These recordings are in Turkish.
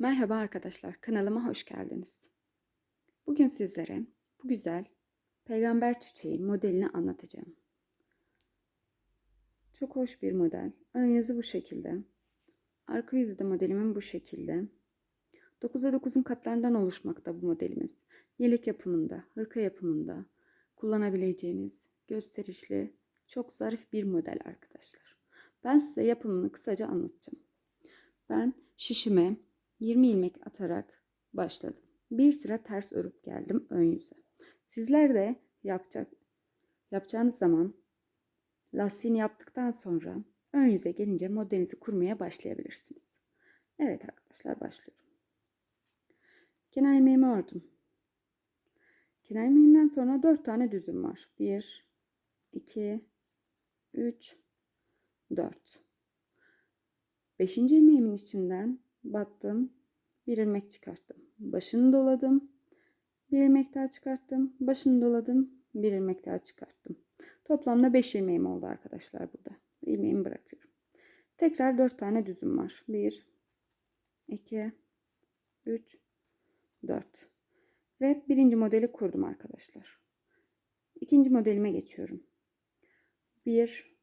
Merhaba arkadaşlar, kanalıma hoş geldiniz. Bugün sizlere bu güzel peygamber çiçeği modelini anlatacağım. Çok hoş bir model. Ön yazı bu şekilde. Arka yüzü de modelimin bu şekilde. 9'a 9'un katlarından oluşmakta bu modelimiz. Yelek yapımında, hırka yapımında kullanabileceğiniz gösterişli, çok zarif bir model arkadaşlar. Ben size yapımını kısaca anlatacağım. Ben şişime 20 ilmek atarak başladım. Bir sıra ters örüp geldim ön yüze. Sizler de yapacak yapacağınız zaman lastiğini yaptıktan sonra ön yüze gelince modelinizi kurmaya başlayabilirsiniz. Evet arkadaşlar başlıyorum. Kenar ilmeğimi ördüm. Kenar ilmeğimden sonra 4 tane düzüm var. 1 2 3 4 5. ilmeğimin içinden battım. Bir ilmek çıkarttım. Başını doladım. Bir ilmek daha çıkarttım. Başını doladım. Bir ilmek daha çıkarttım. Toplamda 5 ilmeğim oldu arkadaşlar burada. İlmeğimi bırakıyorum. Tekrar 4 tane düzüm var. 1 2 3 4 ve birinci modeli kurdum arkadaşlar. İkinci modelime geçiyorum. 1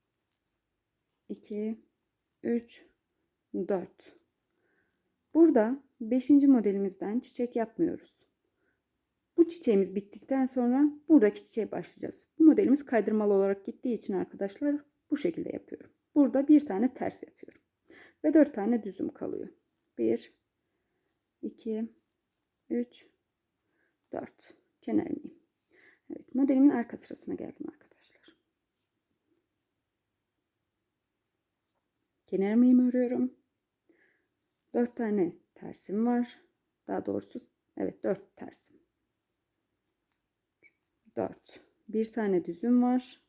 2 3 4 Burada 5. modelimizden çiçek yapmıyoruz. Bu çiçeğimiz bittikten sonra buradaki çiçeğe başlayacağız. Bu modelimiz kaydırmalı olarak gittiği için arkadaşlar bu şekilde yapıyorum. Burada bir tane ters yapıyorum. Ve 4 tane düzüm kalıyor. 1 2 3 4 kenar ilmeğim. Evet modelimin arka sırasına geldim arkadaşlar. Kenar ilmeğimi örüyorum. 4 tane tersim var. Daha doğrusu evet 4 tersim. 4. Bir tane düzüm var.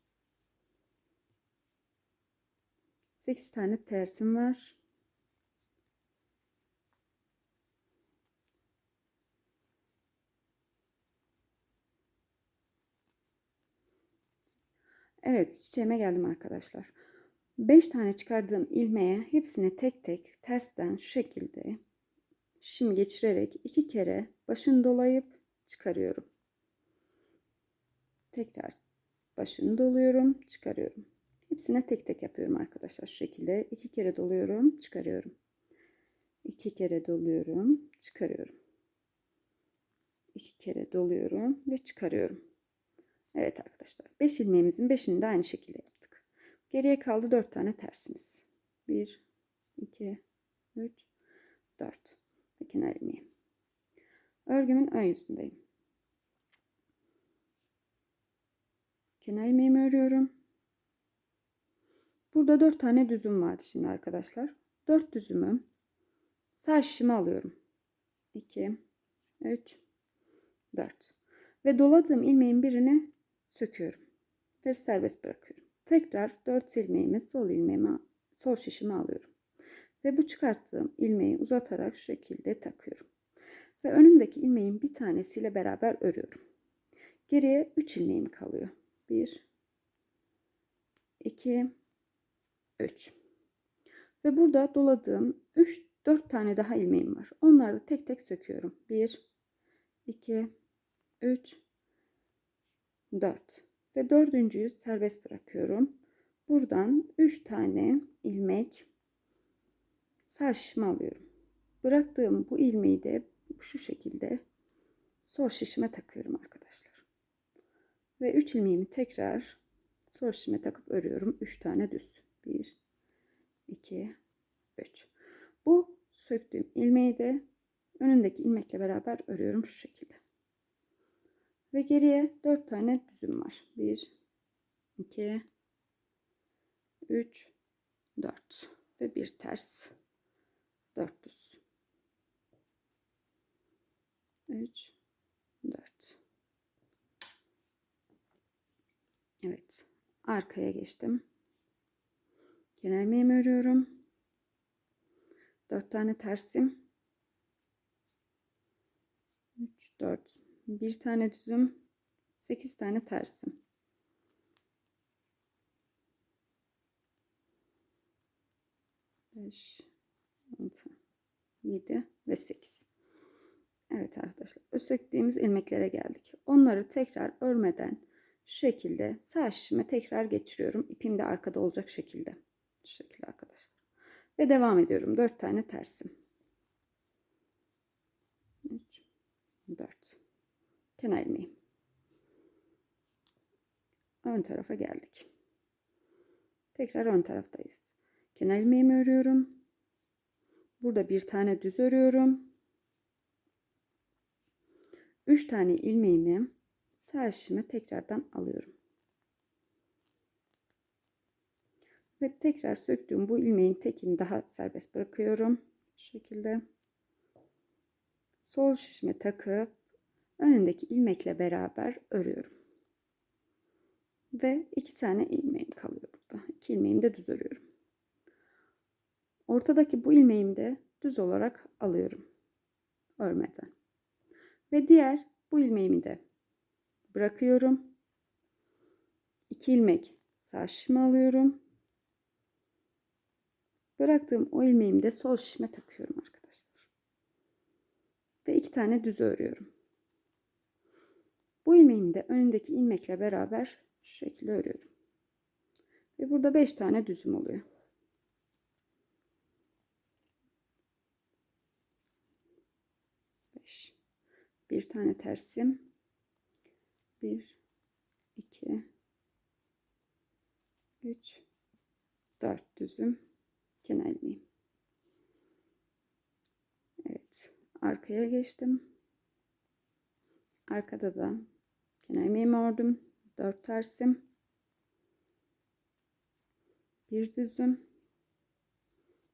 8 tane tersim var. Evet çiçeğime geldim arkadaşlar. 5 tane çıkardığım ilmeğe hepsini tek tek tersten şu şekilde şim geçirerek iki kere başını dolayıp çıkarıyorum. Tekrar başını doluyorum, çıkarıyorum. Hepsine tek tek yapıyorum arkadaşlar şu şekilde. iki kere doluyorum, çıkarıyorum. iki kere doluyorum, çıkarıyorum. iki kere doluyorum ve çıkarıyorum. Evet arkadaşlar 5 ilmeğimizin 5'ini de aynı şekilde yaptık. Geriye kaldı 4 tane tersimiz. 1 2 3 4 ve kenar ilmeği. Örgümün ön yüzündeyim. Kenar ilmeğimi örüyorum. Burada 4 tane düzüm vardı şimdi arkadaşlar. 4 düzümü sağ şişime alıyorum. 2 3 4 ve doladığım ilmeğin birini söküyorum ve serbest bırakıyorum. Tekrar 4 ilmeğimi sol ilmeğime sol şişime alıyorum. Ve bu çıkarttığım ilmeği uzatarak şu şekilde takıyorum. Ve önümdeki ilmeğin bir tanesiyle beraber örüyorum. Geriye 3 ilmeğim kalıyor. 1 2 3 Ve burada doladığım 3 4 tane daha ilmeğim var. Onları da tek tek söküyorum. 1 2 3 4 ve dördüncüyü serbest bırakıyorum. Buradan 3 tane ilmek sarşışma alıyorum. Bıraktığım bu ilmeği de şu şekilde sol şişime takıyorum arkadaşlar. Ve 3 ilmeğimi tekrar sol şişime takıp örüyorum. 3 tane düz. 1 2 3. Bu söktüğüm ilmeği de önündeki ilmekle beraber örüyorum şu şekilde. Ve geriye 4 tane düzüm var. 1 2 3 4 ve bir ters 4 düz. 3 4 Evet. Arkaya geçtim. Kenar ilmeğimi örüyorum. 4 tane tersim. 3 4 bir tane düzüm, 8 tane tersim. Beş, altı, 7 ve 8. Evet arkadaşlar söktüğümüz ilmeklere geldik. Onları tekrar örmeden şu şekilde sağ şişime tekrar geçiriyorum. İpim de arkada olacak şekilde. Şu şekilde arkadaşlar. Ve devam ediyorum. 4 tane tersim. 3 4 kenar ilmeğim. Ön tarafa geldik. Tekrar ön taraftayız. Kenar ilmeğimi örüyorum. Burada bir tane düz örüyorum. 3 tane ilmeğimi sağ şişime tekrardan alıyorum. Ve tekrar söktüğüm bu ilmeğin tekini daha serbest bırakıyorum. Şu şekilde. Sol şişime takıp önündeki ilmekle beraber örüyorum. Ve iki tane ilmeğim kalıyor burada. İki ilmeğimi de düz örüyorum. Ortadaki bu ilmeğimi de düz olarak alıyorum. Örmeden. Ve diğer bu ilmeğimi de bırakıyorum. İki ilmek sağ şişime alıyorum. Bıraktığım o ilmeğimi de sol şişime takıyorum arkadaşlar. Ve iki tane düz örüyorum. Bu ilmeğimi de önündeki ilmekle beraber şu şekilde örüyorum. Ve burada 5 tane düzüm oluyor. Beş. Bir tane tersim. Bir, iki, üç, dört düzüm kenar ilmeğim. Evet, arkaya geçtim. Arkada da kenar ilmeğimi ördüm. 4 tersim. Bir düzüm.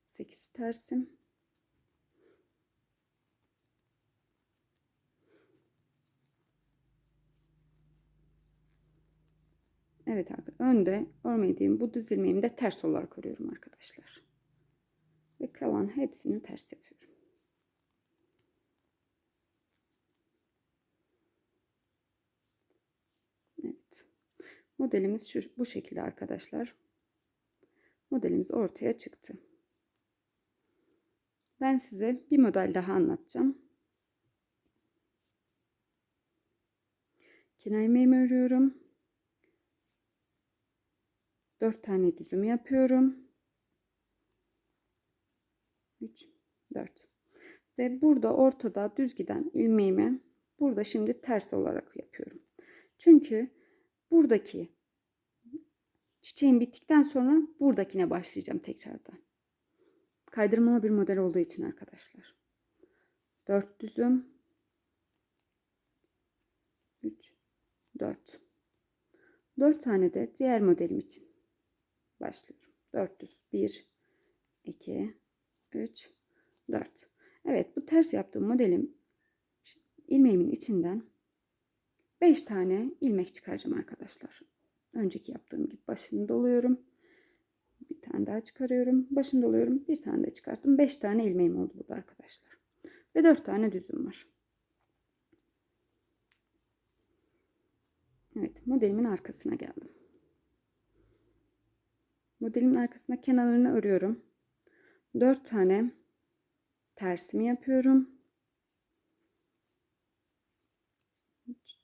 8 tersim. Evet arkadaşlar önde örmediğim bu düz ilmeğimi de ters olarak örüyorum arkadaşlar. Ve kalan hepsini ters yapıyorum. Modelimiz şu, bu şekilde arkadaşlar. Modelimiz ortaya çıktı. Ben size bir model daha anlatacağım. Kenar ilmeğimi örüyorum. 4 tane düzüm yapıyorum. 3 4 ve burada ortada düz giden ilmeğimi burada şimdi ters olarak yapıyorum. Çünkü buradaki çiçeğim bittikten sonra buradakine başlayacağım tekrardan. Kaydırmalı bir model olduğu için arkadaşlar. 4 düzüm 3 4 4 tane de diğer modelim için başlıyorum. 4 düz 1 2 3 4 Evet bu ters yaptığım modelim ilmeğimin içinden 5 tane ilmek çıkaracağım arkadaşlar. Önceki yaptığım gibi başını doluyorum. Bir tane daha çıkarıyorum. Başını doluyorum. Bir tane de çıkarttım. 5 tane ilmeğim oldu burada arkadaşlar. Ve 4 tane düzüm var. Evet modelimin arkasına geldim. Modelimin arkasına kenarlarını örüyorum. 4 tane tersimi yapıyorum.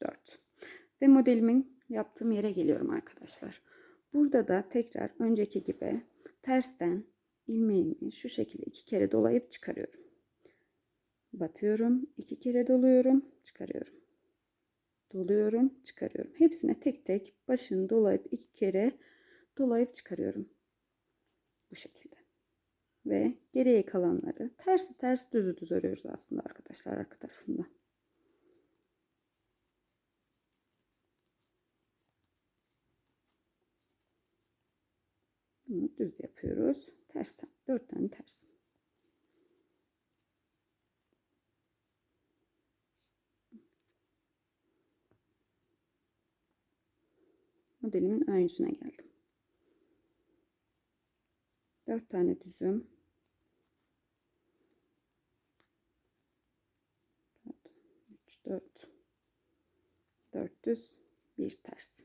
4. Ve modelimin yaptığım yere geliyorum arkadaşlar. Burada da tekrar önceki gibi tersten ilmeğimi şu şekilde iki kere dolayıp çıkarıyorum. Batıyorum, iki kere doluyorum, çıkarıyorum. Doluyorum, çıkarıyorum. Hepsine tek tek başını dolayıp iki kere dolayıp çıkarıyorum. Bu şekilde. Ve geriye kalanları tersi ters düzü düz örüyoruz aslında arkadaşlar arka tarafında. Bunu düz yapıyoruz. Ters, dört tane ters. Modelimin ön yüzüne geldim. Dört tane düzüm. Dört. Dört düz. Bir ters.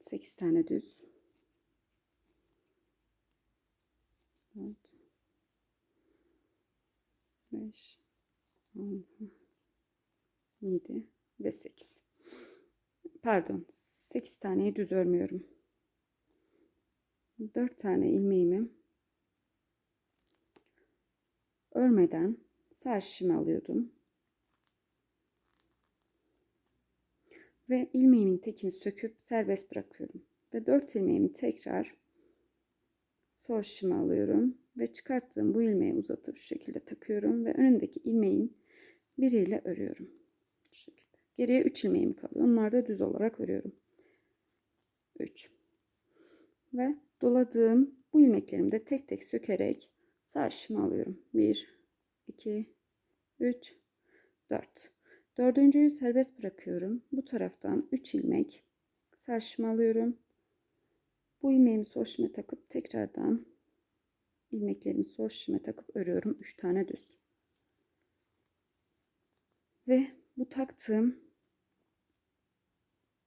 Sekiz tane düz. 4 5, 6, 7 ve 8. Pardon 8 taneyi düz örmüyorum. 4 tane ilmeğimi örmeden sağ alıyordum. Ve ilmeğimin tekini söküp serbest bırakıyorum. Ve 4 ilmeğimi tekrar sol şişime alıyorum ve çıkarttığım bu ilmeği uzatıp şu şekilde takıyorum ve önündeki ilmeğin biriyle örüyorum. Şu şekilde. Geriye 3 ilmeğim kalıyor. Onları da düz olarak örüyorum. 3 ve doladığım bu ilmeklerimi de tek tek sökerek sağ şişime alıyorum. 1 2 3 4 Dördüncüyü serbest bırakıyorum. Bu taraftan 3 ilmek sağ şişime alıyorum. Bu ilmeğimi sol şişime takıp tekrardan ilmeklerimi sol şişime takıp örüyorum. 3 tane düz. Ve bu taktığım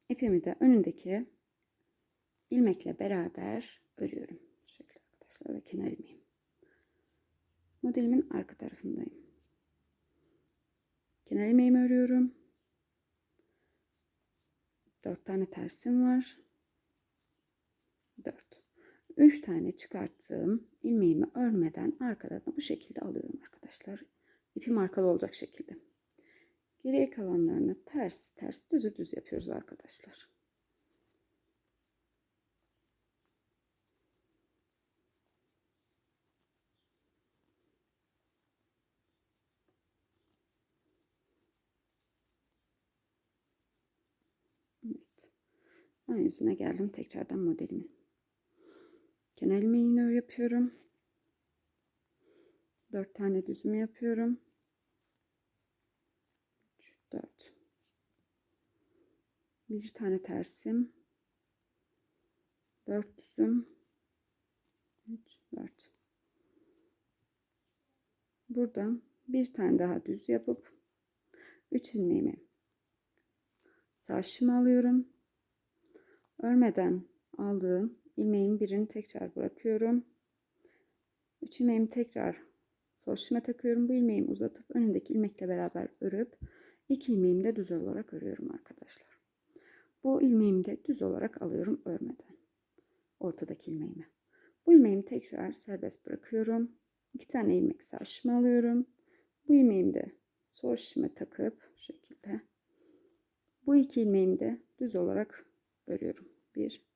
ipimi de önündeki ilmekle beraber örüyorum. Şu şekilde arkadaşlar ve kenar ilmeğim. Modelimin arka tarafındayım. Kenar ilmeğimi örüyorum. 4 tane tersim var. 4. 3 tane çıkarttığım ilmeğimi örmeden arkadan da bu şekilde alıyorum arkadaşlar. İpim arkada olacak şekilde. Geriye kalanlarını ters ters düzü düz yapıyoruz arkadaşlar. Evet. Ön yüzüne geldim tekrardan modelimin. Kenar ilmeğini ör yapıyorum. 4 tane düzümü yapıyorum. 3, 4. Bir tane tersim. 4 düzüm. 3, 4. Buradan bir tane daha düz yapıp 3 ilmeğimi sağ alıyorum. Örmeden aldığım ilmeğin birini tekrar bırakıyorum. 3 ilmeğimi tekrar sol şişime takıyorum. Bu ilmeğimi uzatıp önündeki ilmekle beraber örüp iki ilmeğimi de düz olarak örüyorum arkadaşlar. Bu ilmeğimi de düz olarak alıyorum örmeden. Ortadaki ilmeğimi. Bu ilmeğimi tekrar serbest bırakıyorum. İki tane ilmek sağ şişime alıyorum. Bu ilmeğimi de sol şişime takıp şu şekilde bu iki ilmeğimi de düz olarak örüyorum. 1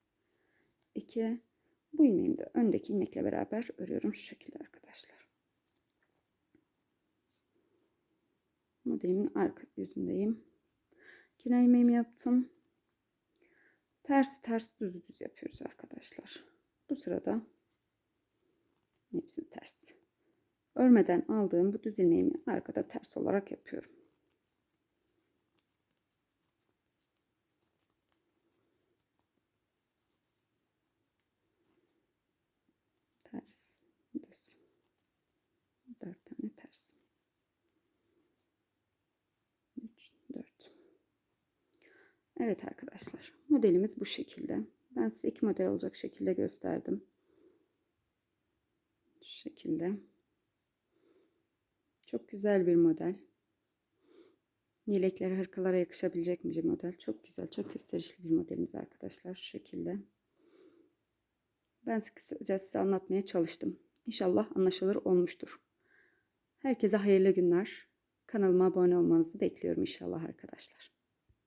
2 bu ilmeğimi de öndeki ilmekle beraber örüyorum şu şekilde arkadaşlar. Modelimin arka yüzündeyim. Kenar ilmeğimi yaptım. Ters ters düz düz yapıyoruz arkadaşlar. Bu sırada hepsini ters. Örmeden aldığım bu düz ilmeğimi arkada ters olarak yapıyorum. ters düz 4 tane ters 3 4 Evet arkadaşlar modelimiz bu şekilde ben size iki model olacak şekilde gösterdim şu şekilde çok güzel bir model yeleklere hırkalara yakışabilecek bir model çok güzel çok gösterişli bir modelimiz arkadaşlar şu şekilde ben kısaca size anlatmaya çalıştım. İnşallah anlaşılır olmuştur. Herkese hayırlı günler. Kanalıma abone olmanızı bekliyorum inşallah arkadaşlar.